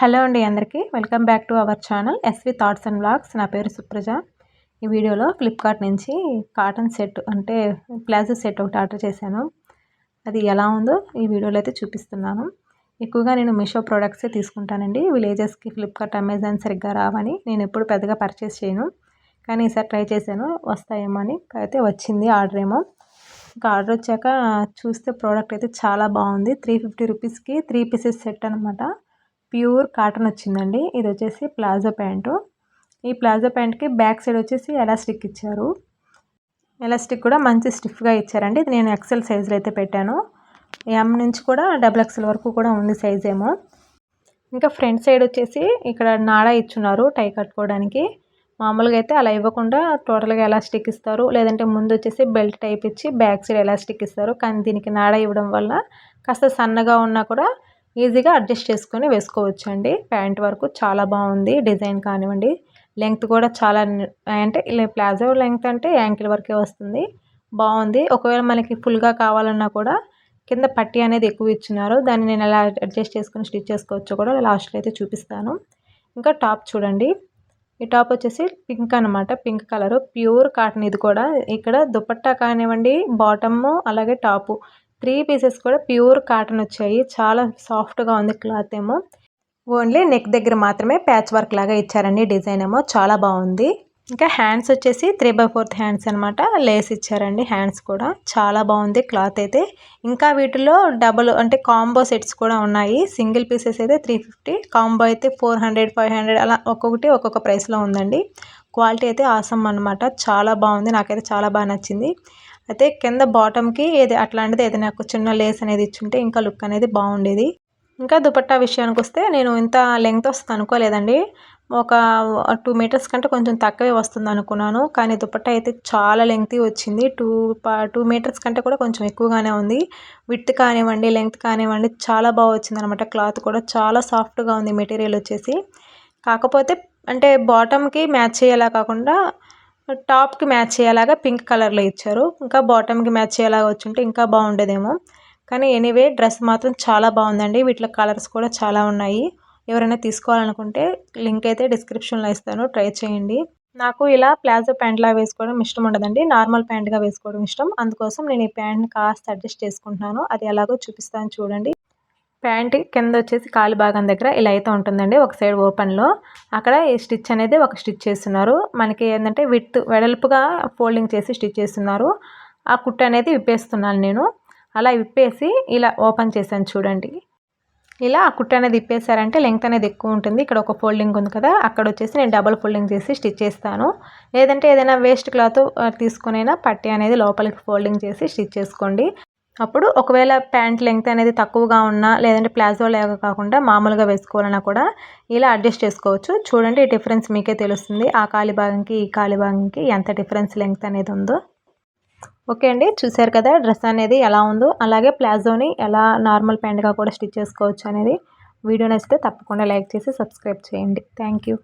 Hello అండి అందరికీ. Welcome back to our channel SV thoughts and blogs నా పేరు సుప్రజ. ఈ వీడియోలో ఫ్లిప్కార్ట్ నుంచి కాటన్ సెట్ అంటే ప్లాజో సెట్ ఒకటి ఆర్డర్ చేశాను. అది ఎలా ఉందో ఈ వీడియోలో అయితే చూపిస్తున్నాను. ఎక్కువగా నేను మీషో ప్రోడక్ట్సే తీసుకుంటానండి. విలేజెస్కి ఫ్లిప్కార్ట్ అమెజాన్ సరిగ్గా రావని నేను ఎప్పుడు పెద్దగా పర్చేస్ చేయను. కానీ ఈసారి ట్రై చేశాను. వస్తాయేమో అని. అయితే వచ్చింది ఆర్డర్ ఏమో. ఇంకా ఆర్డర్ వచ్చాక చూస్తే ప్రోడక్ట్ అయితే చాలా బాగుంది. త్రీ ఫిఫ్టీ రూపీస్కి త్రీ పీసెస్ సెట్ అనమాట ప్యూర్ కాటన్ వచ్చిందండి. ఇది వచ్చేసి ప్లాజో ప్యాంటు. ఈ ప్లాజో ప్యాంట్కి బ్యాక్ సైడ్ వచ్చేసి ఎలాస్టిక్ ఇచ్చారు. ఎలాస్టిక్ కూడా మంచి స్టిఫ్గా ఇచ్చారండి. ఇది నేను ఎక్సెల్ సైజులో అయితే పెట్టాను. ఎం నుంచి కూడా డబుల్ ఎక్సెల్ వరకు కూడా ఉంది సైజ్ ఏమో. ఇంకా ఫ్రంట్ సైడ్ వచ్చేసి ఇక్కడ నాడా ఇచ్చున్నారు టై కట్టుకోవడానికి. మామూలుగా అయితే అలా ఇవ్వకుండా టోటల్గా ఎలాస్టిక్ ఇస్తారు. లేదంటే ముందు వచ్చేసి బెల్ట్ టైప్ ఇచ్చి బ్యాక్ సైడ్ ఎలాస్టిక్ ఇస్తారు. కానీ దీనికి నాడ ఇవ్వడం వల్ల కాస్త సన్నగా ఉన్నా కూడా ఈజీగా అడ్జస్ట్ చేసుకొని వేసుకోవచ్చండి. ప్యాంట్ వరకు చాలా బాగుంది. డిజైన్ కానివ్వండి లెంగ్త్ కూడా చాలా అంటే ప్లాజో లెంగ్త్ అంటే యాంకిల్ వరకే వస్తుంది. బాగుంది. ఒకవేళ మనకి ఫుల్గా కావాలన్నా కూడా కింద పట్టి అనేది ఎక్కువ ఇచ్చినారు. దాన్ని నేను ఎలా అడ్జస్ట్ చేసుకొని స్టిచ్ చేసుకోవచ్చో కూడా లాస్ట్లో అయితే చూపిస్తాను. ఇంకా టాప్ చూడండి. ఈ టాప్ వచ్చేసి పింక్ అనమాట పింక్ కలర్. ప్యూర్ కాటన్ ఇది కూడా. ఇక్కడ దుపట్టా కానివ్వండి బాటమ్ అలాగే టాపు. త్రీ పీసెస్ కూడా ప్యూర్ కాటన్ వచ్చాయి. చాలా సాఫ్ట్గా ఉంది క్లాత్ ఏమో. ఓన్లీ నెక్ దగ్గర మాత్రమే ప్యాచ్ వర్క్ లాగా ఇచ్చారండి డిజైన్ ఏమో. చాలా బాగుంది. ఇంకా హ్యాండ్స్ వచ్చేసి త్రీ బై ఫోర్త్ హ్యాండ్స్ అనమాట లేస్ ఇచ్చారండి హ్యాండ్స్ కూడా. చాలా బాగుంది క్లాత్ అయితే. ఇంకా వీటిలో డబుల్ అంటే కాంబో సెట్స్ కూడా ఉన్నాయి. సింగిల్ పీసెస్ అయితే త్రీ ఫిఫ్టీ. కాంబో అయితే ఫోర్ హండ్రెడ్ ఫైవ్ హండ్రెడ్ అలా ఒక్కొక్కటి ఒక్కొక్క ప్రైస్లో ఉందండి. క్వాలిటీ అయితే ఆసమ్ అనమాట చాలా బాగుంది. నాకైతే చాలా బాగా నచ్చింది. అయితే కింద బాటమ్కి ఏది అట్లాంటిది ఏదైనా ఒక చిన్న లేస్ అనేది ఇచ్చుంటే ఇంకా లుక్ అనేది బాగుండేది. ఇంకా దుపట్టా విషయానికి వస్తే నేను ఇంత లెంగ్త్ వస్తుంది అనుకోలేదండి. ఒక టూ మీటర్స్ కంటే కొంచెం తక్కువే వస్తుంది అనుకున్నాను. కానీ దుపట్టా అయితే చాలా లెంగ్త్ వచ్చింది. టూ టూ మీటర్స్ కంటే కూడా కొంచెం ఎక్కువగానే ఉంది. విత్ కానివ్వండి లెంగ్త్ కానివ్వండి చాలా బాగా వచ్చింది అనమాట క్లాత్ కూడా చాలా సాఫ్ట్గా ఉంది మెటీరియల్ వచ్చేసి. కాకపోతే అంటే బాటమ్కి మ్యాచ్ అయ్యేలా కాకుండా టాప్కి మ్యాచ్ అయ్యేలాగా పింక్ కలర్లో ఇచ్చారు. ఇంకా బాటమ్కి మ్యాచ్ అయ్యేలాగా వచ్చుంటే ఇంకా బాగుండేదేమో. కానీ ఎనీవే డ్రెస్ మాత్రం చాలా బాగుందండి. వీటిలో కలర్స్ కూడా చాలా ఉన్నాయి. ఎవరైనా తీసుకోవాలనుకుంటే లింక్ అయితే డిస్క్రిప్షన్లో ఇస్తాను. ట్రై చేయండి. నాకు ఇలా ప్లాజో ప్యాంట్లా వేసుకోవడం ఇష్టం ఉండదండి. నార్మల్ ప్యాంట్గా వేసుకోవడం ఇష్టం. అందుకోసం నేను ఈ ప్యాంట్ని కాస్త అడ్జస్ట్ చేసుకుంటున్నాను. అది ఎలాగో చూపిస్తాను చూడండి. ప్యాంట్ కింద వచ్చేసి కాలు భాగం దగ్గర ఇలా అయితే ఉంటుందండి. ఒక సైడ్ ఓపెన్లో. అక్కడ ఈ స్టిచ్ అనేది ఒక స్టిచ్ చేస్తున్నారు. మనకి ఏంటంటే విత్ వెడల్పుగా ఫోల్డింగ్ చేసి స్టిచ్ చేస్తున్నారు. ఆ కుట్టు అనేది విప్పేస్తున్నాను నేను. అలా విప్పేసి ఇలా ఓపెన్ చేశాను చూడండి. ఇలా కుట్ట అనేది ఇప్పేశారంటే లెంగ్త్ అనేది ఎక్కువ ఉంటుంది. ఇక్కడ ఒక ఫోల్డింగ్ ఉంది కదా అక్కడ వచ్చేసి నేను డబల్ ఫోల్డింగ్ చేసి స్టిచ్ చేస్తాను. లేదంటే ఏదైనా వేస్ట్ క్లాత్ తీసుకునైనా పట్టి అనేది లోపలికి ఫోల్డింగ్ చేసి స్టిచ్ చేసుకోండి. అప్పుడు ఒకవేళ ప్యాంట్ లెంగ్త్ అనేది తక్కువగా ఉన్నా లేదంటే ప్లాజో లేక కాకుండా మామూలుగా వేసుకోవాలన్నా కూడా ఇలా అడ్జస్ట్ చేసుకోవచ్చు. చూడండి డిఫరెన్స్ మీకే తెలుస్తుంది. ఆ కాలి భాగంకి ఈ కాలి భాగంకి ఎంత డిఫరెన్స్ లెంగ్త్ అనేది ఉందో. ఓకే అండి చూసారు కదా డ్రెస్ అనేది ఎలా ఉందో. అలాగే ప్లాజోని ఎలా నార్మల్ ప్యాంట్గా కూడా స్టిచ్ చేసుకోవచ్చు అనేది. వీడియో నచ్చితే తప్పకుండా లైక్ చేసి సబ్స్క్రైబ్ చేయండి. Thank you.